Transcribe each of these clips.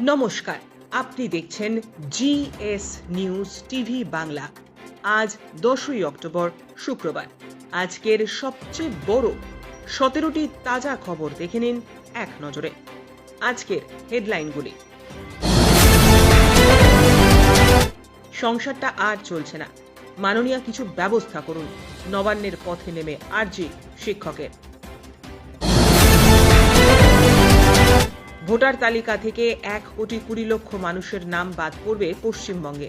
নমস্কার, আপনি দেখছেন জিএস নিউজ টিভি বাংলা। আজ দশই অক্টোবর, শুক্রবার। আজকের সবচেয়ে বড়, সতেরোটি তাজা খবর দেখে নিন এক নজরে। আজকের হেডলাইনগুলি। সংসারটা আর চলছে না। মাননীয় কিছু ব্যবস্থা করুন। নবান্নের পথে নেমে আরজি শিক্ষকের। ভোটার তালিকা থেকে এক কোটি কুড়ি লক্ষ মানুষের নাম বাদ পড়বে পশ্চিমবঙ্গে।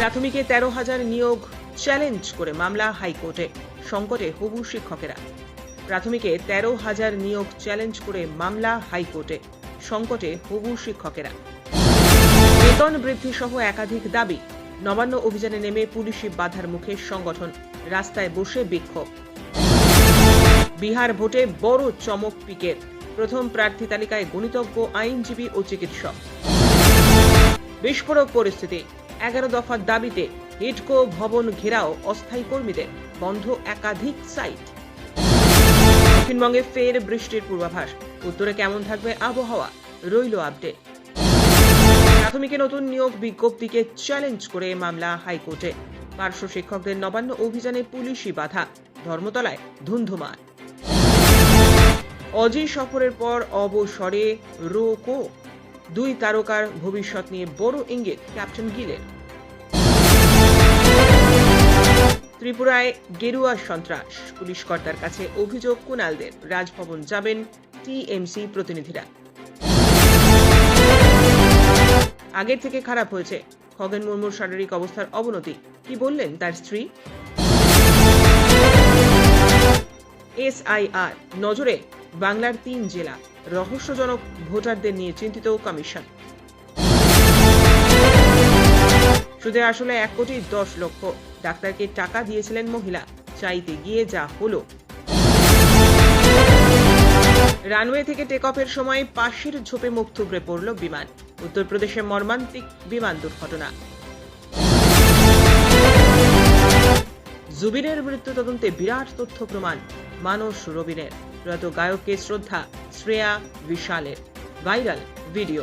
প্রাথমিকে তেরো হাজার নিয়োগ চ্যালেঞ্জ করে মামলা হাইকোর্টে, সংকটে হবু শিক্ষকেরা। প্রাথমিকে তেরো হাজার নিয়োগ চ্যালেঞ্জ করে মামলা হাইকোর্টে, সংকটে হবু শিক্ষকেরা। বেতন বৃদ্ধি সহ একাধিক দাবি, নবান্ন অভিযানে নেমে পুলিশি বাধার মুখে সংগঠন, রাস্তায় বসে বিক্ষোভ। বিহার ভোটে বড় চমক পিকের। প্রথম প্রার্থী তালিকায় গণিতজ্ঞ, আইনজীবী ও চিকিৎসক। বিস্ফোরক পরিস্থিতি। এগারো দফার দাবিতে হিডকো ভবন ঘেরাও অস্থায়ী কর্মীদের বন্ধ একাধিক সাইট। দক্ষিণবঙ্গে ফের বৃষ্টির পূর্বাভাস। উত্তরে কেমন থাকবে আবহাওয়া? রইল আপডেট। প্রাথমিকে নতুন নিয়োগ বিজ্ঞপ্তিকে চ্যালেঞ্জ করে মামলা হাইকোর্টে। পার্শ্ব শিক্ষকদের নবান্ন অভিযানে পুলিশি বাধা। ধর্মতলায় ধুন্ধুমার। অজয় সফরের পর অবসরে রোকো, দুই তারকার ভবিষ্যৎ নিয়ে বড় ইঙ্গিত, ক্যাপ্টেন গিলের। ত্রিপুরায় গেরুয়া সন্ত্রাস, পুলিশ কর্তার কাছে অভিযোগ কুনালদের রাজভবন যাবেন টিএমসি প্রতিনিধিরা। আগের থেকে খারাপ হয়েছে। খগেন মুর্মুর শারীরিক অবস্থার অবনতি, কি বললেন তার স্ত্রী? এসআইআর। নজরে বাংলার তিন জেলা। রহস্যজনক ভোটারদের নিয়ে চিন্তিত কমিশন। সুদে আসলে এক কোটি দশ লক্ষ। ডাক্তারকে টাকা দিয়েছিলেন মহিলা। চাইতে গিয়ে যা হলো। রানওয়ে থেকে টেক অফের সময় পাশের ঝোপে মুখ থুবড়ে পড়ল বিমান। উত্তরপ্রদেশে মর্মান্তিক বিমান দুর্ঘটনা। জুবিনের মৃত্যু তদন্তে বিরাট তথ্য প্রমাণ। মানস রবিনের। প্রয়াত গায়ককে শ্রদ্ধা, শ্রেয়া বিশালের ভাইরাল ভিডিও।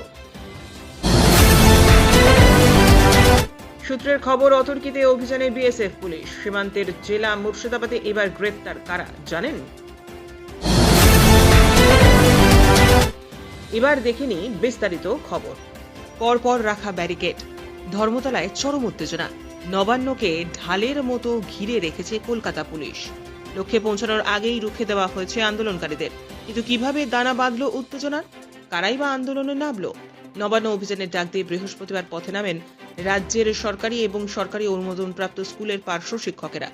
সূত্রের খবর, অতর্কিতে অভিযানে বিএসএফ পুলিশ। সীমান্তের জেলা মুর্শিদাবাদে এবার গ্রেপ্তার কারা, জানেন? এবার দেখে নিই বিস্তারিত খবর। পরপর রাখা ব্যারিকেড। ধর্মতলায় চরম উত্তেজনা। নবান্নকে ঢালের মতো ঘিরে রেখেছে কলকাতা পুলিশ। লক্ষ্যে পৌঁছানোর আগেই রুখে দেওয়া হয়েছে আন্দোলনকারীদের। কিন্তু কীভাবে দানা বাঁধল উত্তেজনার? কারাই বা আন্দোলনে নামলো? নবান্ন অভিযানের ডাক দিয়ে বৃহস্পতিবার পথে নামেন রাজ্যের সরকারি এবং সরকারি অনুমোদনপ্রাপ্ত স্কুলের পার্শ্ব শিক্ষকেরা।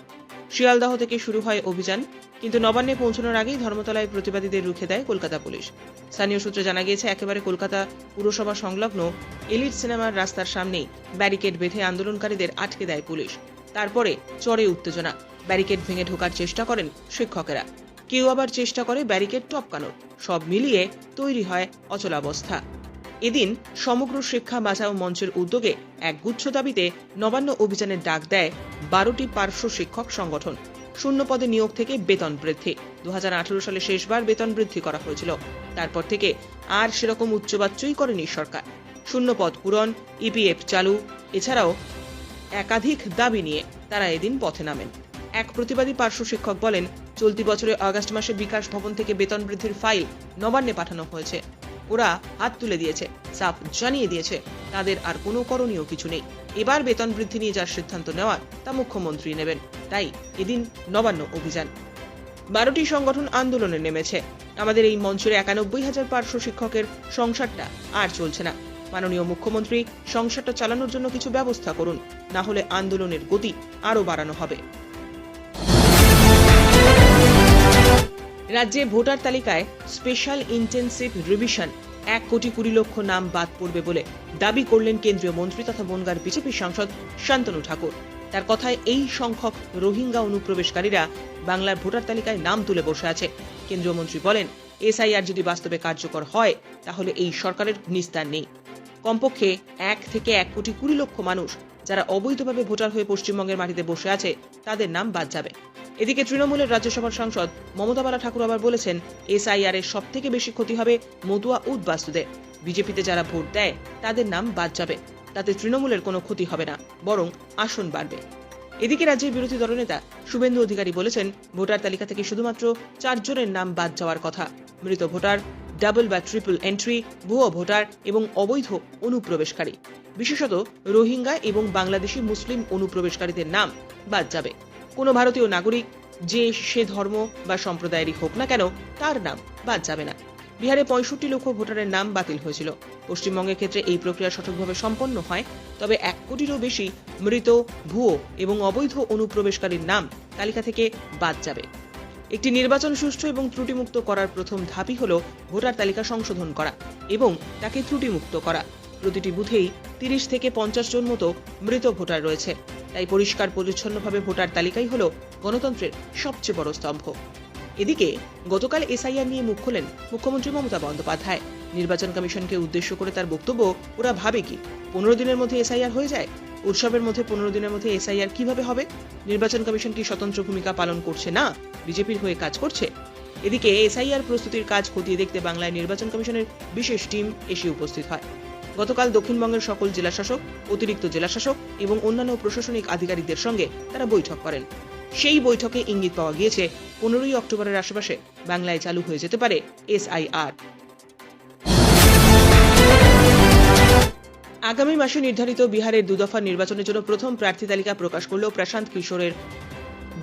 শিয়ালদহ থেকে শুরু হয় অভিযান, কিন্তু নবান্নে পৌঁছানোর আগেই ধর্মতলায় প্রতিবাদীদের রুখে দেয় কলকাতা পুলিশ। স্থানীয় সূত্রে জানা গিয়েছে, একেবারে কলকাতা পুরসভা সংলগ্ন এলিট সিনেমার রাস্তার সামনেই ব্যারিকেড বেঁধে আন্দোলনকারীদের আটকে দেয় পুলিশ। তারপরে চড়ে উত্তেজনা। ব্যারিকেড ভেঙে ঢোকার চেষ্টা করেন শিক্ষকেরা। কেউ আবার চেষ্টা করে ব্যারিকেড টপকানোর। সব মিলিয়ে তৈরি হয় অচলাবস্থা। এদিন সমগ্র শিক্ষা বাঁচাও মঞ্চের উদ্যোগে এক গুচ্ছ দাবিতে নবান্ন অভিযানের ডাক দেয় বারোটি পার্শ্ব শিক্ষক সংগঠন। শূন্য পদে নিয়োগ থেকে বেতন বৃদ্ধি। দু হাজার আঠারো সালে শেষবার বেতন বৃদ্ধি করা হয়েছিল। তারপর থেকে আর সেরকম উচ্চবাচ্যই করেনি সরকার। শূন্য পদ পূরণ, ইপিএফ চালু, এছাড়াও একাধিক দাবি নিয়ে তারা এদিন পথে নামেন। এক প্রতিবাদী পার্শ্ব শিক্ষক বলেন, চলতি বছরের আগস্ট মাসে বিকাশ ভবন থেকে বেতন বৃদ্ধির ফাইল নবান্নে পাঠানো হয়েছে। ওরা হাত তুলে দিয়েছে, সাফ জানিয়ে দিয়েছে, তাদের আর কোনো করণীয় কিছু নেই। এবার বেতন বৃদ্ধি নিয়ে যার সিদ্ধান্ত নেওয়ার, তা মুখ্যমন্ত্রী নেবেন। তাই এদিন নবান্ন অভিযান। বারোটি সংগঠন আন্দোলনে নেমেছে। আমাদের এই মঞ্চের একানব্বই হাজার পার্শ্ব শিক্ষকের সংসারটা আর চলছে না। মাননীয় মুখ্যমন্ত্রী, সংসারটা চালানোর জন্য কিছু ব্যবস্থা করুন, না হলে আন্দোলনের গতি আরও বাড়ানো হবে। রাজ্যে ভোটার তালিকায় স্পেশাল ইন্টেন্সিভ রিভিশন। এক কোটি কুড়ি লক্ষ নাম বাদ পড়বে বলে দাবি করলেন কেন্দ্রীয় মন্ত্রী তথা বনগার বিজেপি সাংসদ শান্তনু ঠাকুর। তার কথায় এই সংখ্যক রোহিঙ্গা অনুপ্রবেশকারীরা বাংলার ভোটার তালিকায় নাম তুলে বসে আছে। কেন্দ্রীয় মন্ত্রী বলেন, এসআইআর যদি বাস্তবে কার্যকর হয়, তাহলে এই সরকারের নিস্তার নেই। কমপক্ষে এক থেকে এক কোটি কুড়ি লক্ষ মানুষ যারা অবৈধভাবে ভোটার হয়ে পশ্চিমবঙ্গের মাটিতে বসে আছে, তাদের নাম বাদ যাবে। এদিকে তৃণমূলের রাজ্যসভার সাংসদ মমতা বালা ঠাকুর আবার বলেছেন, এসআইআর এর সব থেকে বেশি ক্ষতি হবে মতুয়া উদ্বাস্তুদের। বিজেপিতে যারা ভোট দেয়, তাদের নাম বাদ যাবে। তাতে তৃণমূলের কোনো ক্ষতি হবে না, বরং আসন বাড়বে। এদিকে রাজ্যের বিরোধী দলনেতা শুভেন্দু অধিকারী বলেছেন, ভোটার তালিকা থেকে শুধুমাত্র চারজনের নাম বাদ যাওয়ার কথা। মৃত ভোটার, ডাবল বা ট্রিপল এন্ট্রি, ভুয়ো ভোটার এবং অবৈধ অনুপ্রবেশকারী। বিশেষত রোহিঙ্গা এবং বাংলাদেশি মুসলিম অনুপ্রবেশকারীদের নাম বাদ যাবে। কোনো ভারতীয় নাগরিক যে সে ধর্ম বা সম্প্রদায়েরই হোক না কেন, তার নাম বাদ যাবে না। বিহারে পঁয়ষট্টি লক্ষ ভোটারের নাম বাতিল হয়েছিল। পশ্চিমবঙ্গের ক্ষেত্রে এই প্রক্রিয়া সঠিকভাবে সম্পন্ন হয়, তবে এক কোটিরও বেশি মৃত, ভুয়ো এবং অবৈধ অনুপ্রবেশকারীর নাম তালিকা থেকে বাদ যাবে। একটি নির্বাচন সুষ্ঠু এবং ত্রুটিমুক্ত করার প্রথম ধাপই হল ভোটার তালিকা সংশোধন করা এবং তাকে ত্রুটিমুক্ত করা। প্রতিটি বুথেই তিরিশ থেকে পঞ্চাশ জন মতো মৃত ভোটার রয়েছে। তাই পরিষ্কার পরিচ্ছন্নভাবে ভোটার তালিকাই হল গণতন্ত্রের সবচেয়ে বড় স্তম্ভ। এদিকে, গতকাল এসআইআর নিয়ে মুখ খোলেন মুখ্যমন্ত্রী মমতা বন্দ্যোপাধ্যায়। নির্বাচন কমিশনকে উদ্দেশ্য করে তার বক্তব্য ওরা ভাবে কি? পনেরো দিনের মধ্যে এসআইআর হয়ে যায়? উৎসবের মধ্যে পনেরো দিনের মধ্যে এসআইআর কীভাবে হবে? নির্বাচন কমিশন কি স্বতন্ত্র ভূমিকা পালন করছে না? বিজেপির হয়ে কাজ করছে? এদিকে এসআইআর প্রস্তুতির কাজ খতিয়ে দেখতে বাংলায় নির্বাচন কমিশনের বিশেষ টিম এসে উপস্থিত হয়। গতকাল দক্ষিণবঙ্গের সকল জেলাশাসক, অতিরিক্ত জেলাশাসক এবং অন্যান্য প্রশাসনিক আধিকারিকদের সঙ্গে তারা বৈঠক করেন। সেই বৈঠকে ইঙ্গিত পাওয়া গিয়েছে, পনেরোই অক্টোবরের আশেপাশে বাংলায় চালু হয়ে যেতে পারে এসআইআর। আগামী মাসে নির্ধারিত বিহারের দুদফা নির্বাচনের জন্য প্রথম প্রার্থী তালিকা প্রকাশ করল প্রশান্ত কিশোরের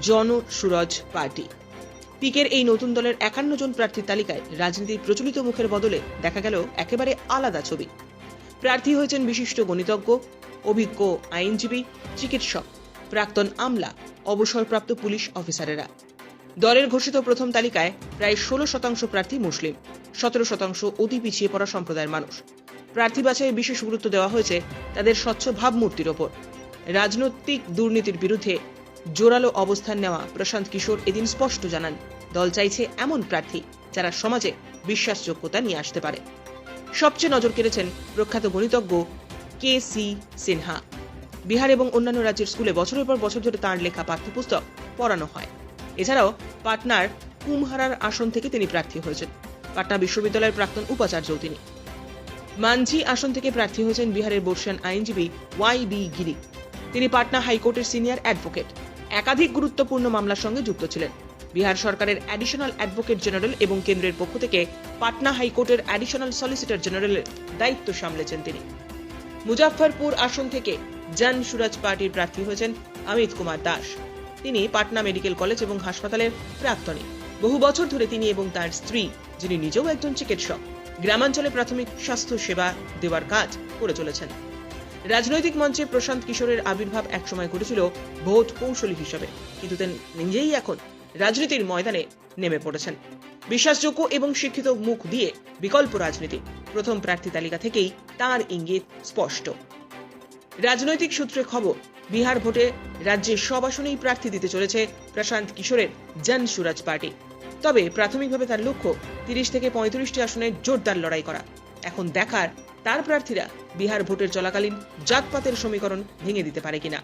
জন সুরজ পার্টি। পিকের এই নতুন দলের একান্ন জন প্রার্থীর তালিকায় রাজনীতির প্রচলিত মুখের বদলে দেখা গেল একেবারে আলাদা ছবি। প্রার্থী হয়েছেন বিশিষ্ট গণিতজ্ঞ, অভিজ্ঞ আইনজীবী, চিকিৎসক, প্রাক্তন আমলা, অবসরপ্রাপ্ত পুলিশ অফিসারেরা। দলের ঘোষিত প্রথম তালিকায় প্রায় ষোলো শতাংশ প্রার্থী মুসলিম, সতেরো শতাংশ অতি পিছিয়ে পড়া সম্প্রদায়ের মানুষ। প্রার্থী বাছাই বিশেষ গুরুত্ব দেওয়া হয়েছে তাদের স্বচ্ছ ভাবমূর্তির ওপর। রাজনৈতিক দুর্নীতির বিরুদ্ধে জোরালো অবস্থান নেওয়া প্রশান্ত কিশোর এদিন স্পষ্ট জানান, দল চাইছে এমন প্রার্থী যারা সমাজে বিশ্বাসযোগ্যতা নিয়ে আসতে পারে। সবচেয়ে নজর কেড়েছেন প্রখ্যাত গণিতজ্ঞ কে সি সিনহা। বিহার এবং অন্যান্য রাজ্যের স্কুলে বছরের পর বছর ধরে তাঁর লেখা পাঠ্যপুস্তক পড়ানো হয়। এছাড়াও পাটনার কুমহারার আসন থেকে তিনি প্রার্থী হয়েছেন। পাটনা বিশ্ববিদ্যালয়ের প্রাক্তন উপাচার্যও তিনি। মানঝি আসন থেকে প্রার্থী হয়েছেন বিহারের বর্ষিয়ান আইনজীবী ওয়াই বি গিরি। তিনি পাটনা হাইকোর্টের সিনিয়র অ্যাডভোকেট। একাধিক গুরুত্বপূর্ণ মামলার সঙ্গে যুক্ত ছিলেন। বিহার সরকারের অ্যাডিশনাল অ্যাডভোকেট জেনারেল এবং কেন্দ্রের পক্ষ থেকে পাটনা হাইকোর্টের অ্যাডিশনাল সলিসিটর জেনারেলের দায়িত্ব সামলেছেন তিনি। মুজাফফরপুর আসন থেকে জন সুরাজ পার্টির প্রার্থী হয়েছেন অমিত কুমার দাস। তিনি পাটনা মেডিকেল কলেজ এবং হাসপাতালের প্রাক্তনী। বহু বছর ধরে তিনি এবং তার স্ত্রী, যিনি নিজেও একজন চিকিৎসক, গ্রামাঞ্চলে প্রাথমিক স্বাস্থ্য সেবা দেওয়ার কাজ করে চলেছেন। রাজনৈতিক মঞ্চে প্রশান্ত কিশোরের আবির্ভাব একসময় ঘটেছিল ভোট কৌশলী হিসেবে, কিন্তু তিনি নিজেই এখন রাজনীতির ময়দানে নেমে পড়েছেন। বিশ্বাসযোগ্য এবং শিক্ষিত মুখ দিয়ে বিকল্প রাজনীতি প্রথম প্রার্থী তালিকা থেকেই তার ইঙ্গিত স্পষ্ট। রাজনৈতিক সূত্রে খবর, বিহার ভোটে রাজ্যে সব আসনেই প্রার্থী দিতে চলেছে প্রশান্ত কিশোরের জন সুরাজ পার্টি। তবে প্রাথমিকভাবে তার লক্ষ্য তিরিশ থেকে পঁয়ত্রিশটি আসনে জোরদার লড়াই করা। এখন দেখার তার প্রার্থীরা বিহার ভোটের চলাকালীন জাতপাতের সমীকরণ ভেঙে দিতে পারে কিনা।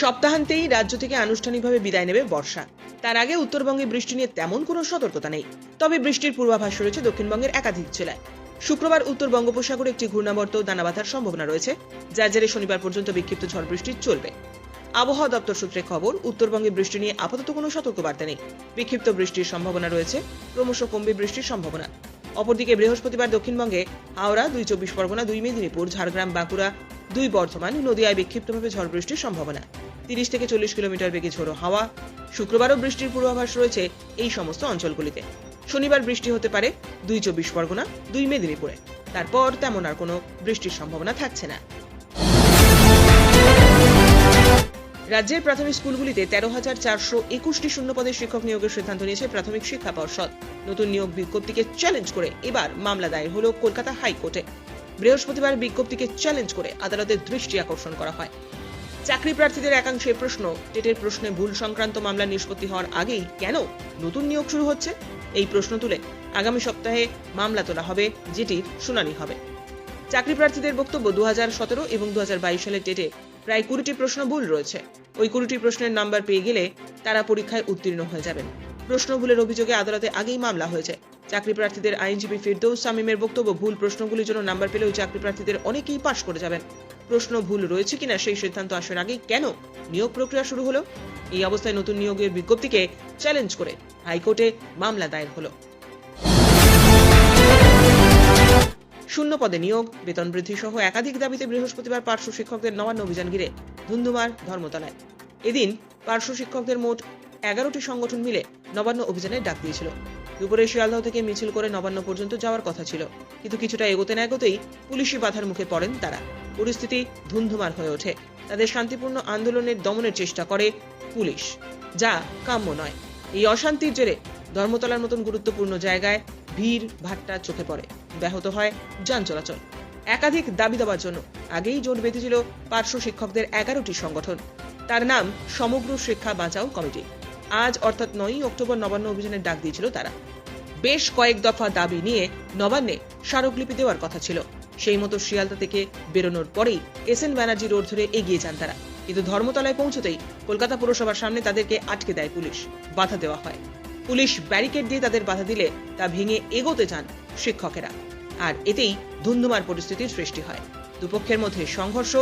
সপ্তাহান্তেই রাজ্য থেকে আনুষ্ঠানিকভাবে বিদায় নেবে বর্ষা। তার আগে উত্তরবঙ্গে বৃষ্টি নিয়ে তেমন কোনো সতর্কতা নেই। তবে বৃষ্টির পূর্বাভাস রয়েছে দক্ষিণবঙ্গের একাধিক জেলায়। শুক্রবার উত্তর বঙ্গোপসাগরে একটি ঘূর্ণাবর্ত দানা বাঁধার সম্ভাবনা রয়েছে, যার জেরে শনিবার পর্যন্ত বিক্ষিপ্ত ঝড় বৃষ্টি চলবে। আবহাওয়া দপ্তর সূত্রে খবর, উত্তরবঙ্গে বৃষ্টি নিয়ে আপাতত কোনো সতর্কবার্তা নেই। বিক্ষিপ্ত বৃষ্টির সম্ভাবনা রয়েছে, ক্রমশ কমবে বৃষ্টির সম্ভাবনা। অপরদিকে বৃহস্পতিবার দক্ষিণবঙ্গে হাওড়া, দুই চব্বিশ পরগনা, দুই মেদিনীপুর, ঝাড়গ্রাম, বাঁকুড়া দুই বর্ধমান নদিয়ায় বিক্ষিপ্তভাবে ঝড় বৃষ্টির সম্ভাবনা। তিরিশ থেকে চল্লিশ কিলোমিটার বেগে ঝোড়ো হাওয়া। শুক্রবারও বৃষ্টির পূর্বাভাস রয়েছে এই সমস্ত অঞ্চলগুলিতে। শনিবার বৃষ্টি হতে পারে দুই চব্বিশ পরগনা, দুই মেদিনীপুরে। তারপর তেমন আর কোনো বৃষ্টির সম্ভাবনা থাকছে না। রাজ্যের প্রাথমিক স্কুলগুলিতে তেরো হাজার চারশো একুশটি শূন্যপদের শিক্ষক নিয়োগের সিদ্ধান্ত নিয়েছে প্রাথমিক শিক্ষা পর্ষদ। নতুন নিয়োগ বিজ্ঞপ্তিকে চ্যালেঞ্জ করে এবার মামলা দায়ের হল কলকাতা হাইকোর্টে। বৃহস্পতিবার বিজ্ঞপ্তিকে চ্যালেঞ্জ করে আদালতের দৃষ্টি আকর্ষণ করা হয়। চাকরি প্রার্থীদের একাংশের প্রশ্ন, টেটের প্রশ্নে ভুল সংক্রান্ত মামলা নিষ্পত্তি হওয়ার আগেই কেন নতুন নিয়োগ শুরু হচ্ছে? এই প্রশ্ন তুলে আগামী সপ্তাহে মামলা তোলা হবে, যেটির শুনানি হবে। চাকরি প্রার্থীদের বক্তব্য দু হাজার সতেরো এবং দু সালের টেটে প্রায় কুড়িটি প্রশ্ন ভুল রয়েছে। ওই কুড়িটি প্রশ্নের নাম্বার পেয়ে গেলে তারা পরীক্ষায় উত্তীর্ণ হয়ে যাবেন। প্রশ্ন ভুলের অভিযোগে আদালতে আগেই মামলা হয়েছে। চাকরি প্রার্থীদের আইনজীবী ফিরদৌস সামিমের বক্তব্য, ভুল প্রশ্নগুলির জন্য নাম্বার পেলেও চাকরি প্রার্থীদের অনেকেই পাশ করে যাবেন। প্রশ্ন ভুল রয়েছে কিনা সেই সিদ্ধান্ত আসার আগে কেন নিয়োগ প্রক্রিয়া শুরু হলো? এই অবস্থায় নতুন নিয়োগের বিজ্ঞপ্তিকে চ্যালেঞ্জ করে হাইকোর্টে মামলা দায়ের হলো। শূন্য পদে নিয়োগ, বেতন বৃদ্ধি সহ একাধিক দাবিতে বৃহস্পতিবার পার্শ্ব শিক্ষকদের নবান্ন অভিযান ঘিরে ধুন্ধুমার ধর্মতলায়। এদিন পার্শ্ব শিক্ষকদের মোট এগারোটি সংগঠন মিলে নবান্ন অভিযানের ডাক দিয়েছিল। দুপুরে শিয়ালদহ থেকে মিছিল করে নবান্ন পর্যন্ত যাওয়ার কথা ছিল। কিন্তু কিছুটা এগোতে না এগোতেই পুলিশি বাধার মুখে পড়েন তারা। পরিস্থিতি ধুন্ধুমার হয়ে ওঠে। তাদের শান্তিপূর্ণ আন্দোলনের দমনের চেষ্টা করে পুলিশ, যা কাম্য নয়। এই অশান্তির জেরে ধর্মতলার মতন গুরুত্বপূর্ণ জায়গায় ভিড়, ভাট্টা চোখে পড়ে। ব্যাহত হয় যান চলাচল। একাধিক দাবি দেওয়ার জন্য আগেই জোট বেঁধেছিল পার্শ্ব শিক্ষকদের এগারোটি সংগঠন। তার নাম সমগ্র শিক্ষা বাঁচাও কমিটি। আজ অর্থাৎ নয়ই অক্টোবর নবান্ন অভিযানের ডাক দিয়েছিল তারা। বেশ কয়েক দফা দাবি নিয়ে নবান্নে স্মারকলিপি দেওয়ার কথা ছিল। সেই মতো শিয়ালদা থেকে বেরোনোর পরেই এস এন ব্যানার্জি রোড ধরে এগিয়ে যান তারা। কিন্তু ধর্মতলায় পৌঁছতেই কলকাতা পুরসভার সামনে তাদেরকে আটকে দেয় পুলিশ। বাধা দেওয়া হয়। পুলিশ ব্যারিকেড দিয়ে তাদের বাধা দিলে তা ভেঙে এগোতে যান শিক্ষকেরা। আর এতেই ধুন্ধুমার পরিস্থিতির সৃষ্টি হয়। দুপক্ষের মধ্যে সংঘর্ষ,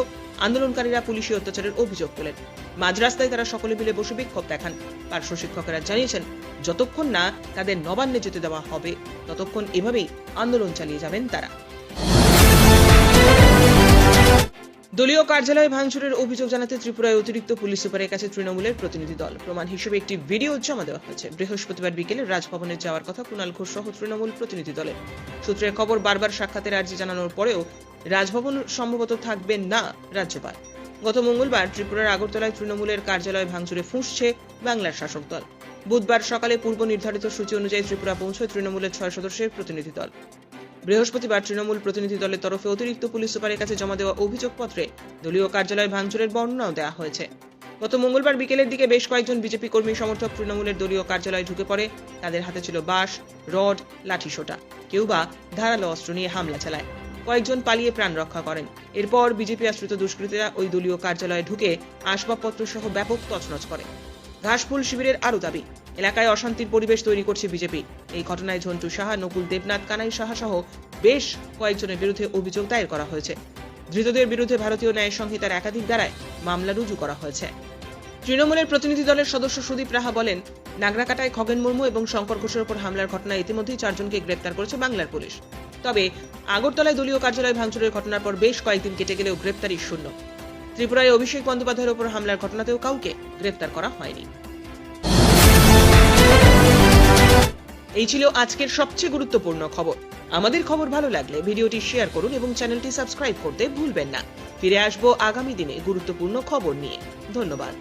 আন্দোলনকারীরা পুলিশি অত্যাচারের অভিযোগ তোলেন। মাঝ রাস্তায় তারা সকলে মিলে বসে বিক্ষোভ দেখান। পার্শ্ব শিক্ষকেরা জানিয়েছেন, যতক্ষণ না তাদের নবান্নে যেতে দেওয়া হবে, ততক্ষণ এভাবেই আন্দোলন চালিয়ে যাবেন তারা। দলীয় কার্যালয়ে ভাঙচুরের অভিযোগ জানাতে ত্রিপুরায় অতিরিক্ত পুলিশ সুপারের কাছে তৃণমূলের প্রতিনিধি দল। প্রমাণ হিসেবে একটি ভিডিও জমা দেওয়া হয়েছে। বৃহস্পতিবার বিকেলে রাজভবনে যাওয়ার কথা কুণাল ঘোষ সহ তৃণমূল প্রতিনিধি দলের। সূত্রের খবর, বারবার সাক্ষাতের আর্জি জানানোর পরেও রাজভবন সম্ভবত থাকবেন না রাজ্যপাল। গত মঙ্গলবার ত্রিপুরার আগরতলায় তৃণমূলের কার্যালয় ভাঙচুরে ফুঁসছে বাংলার শাসক দল। বুধবার সকালে পূর্ব নির্ধারিত সূচি অনুযায়ী ত্রিপুরা পৌঁছয় তৃণমূলের ছয় সদস্যের প্রতিনিধি দল। বৃহস্পতিবার তৃণমূল প্রতিনিধি দলের তরফে অতিরিক্ত পুলিশ সুপারের কাছে জমা দেওয়া অভিযোগপত্রে দলীয় কার্যালয় ভাঙচুরের বর্ণনাও দেওয়া হয়েছে। গত মঙ্গলবার বিকেলের দিকে বেশ কয়েকজন বিজেপি কর্মী সমর্থক তৃণমূলের দলীয় কার্যালয়ে ঢুকে পড়ে। তাদের হাতে ছিল বাঁশ, রড লাঠিসোটা কেউ বা ধারালো অস্ত্র নিয়ে হামলা চালায়। কয়েকজন পালিয়ে প্রাণ রক্ষা করেন। এরপর বিজেপি আশ্রিত দুষ্কৃতীরা ওই দলীয় কার্যালয়ে ঢুকে আসবাবপত্র সহ ব্যাপক তছনছ করে। ঘাসফুল শিবিরের আরও দাবি, এলাকায় অশান্তির পরিবেশ তৈরি করছে বিজেপি। এই ঘটনায় ঝন্টু সাহা, নকুল দেবনাথ, কানাই সাহা সহ বেশ কয়েকজনের বিরুদ্ধে অভিযোগ দায়ের করা হয়েছে। ধৃতদের বিরুদ্ধে ভারতীয় ন্যায় সংহিতার একাধিক ধারায় মামলা রুজু করা হয়েছে। তৃণমূলের প্রতিনিধি দলের সদস্য সুদীপ রাহা বলেন, নাগরাকাটায় খগেন মুর্মু এবং শঙ্কর ঘোষের ওপর হামলার ঘটনায় ইতিমধ্যেই চারজনকে গ্রেপ্তার করেছে বাংলার পুলিশ। তবে আগরতলায় দলীয় কার্যালয় ভাঙচুরের ঘটনার পর বেশ কয়েকদিন কেটে গেলেও গ্রেপ্তারি শূন্য। ত্রিপুরায় অভিষেক বন্দ্যোপাধ্যায়ের ওপর হামলার ঘটনাতেও কাউকে গ্রেপ্তার করা হয়নি। এই ছিল আজকের সবচেয়ে গুরুত্বপূর্ণ খবর। আমাদের খবর ভালো লাগলে ভিডিওটি শেয়ার করুন এবং চ্যানেলটি সাবস্ক্রাইব করতে ভুলবেন না। ফিরে আসব আগামী দিনে গুরুত্বপূর্ণ খবর নিয়ে। ধন্যবাদ।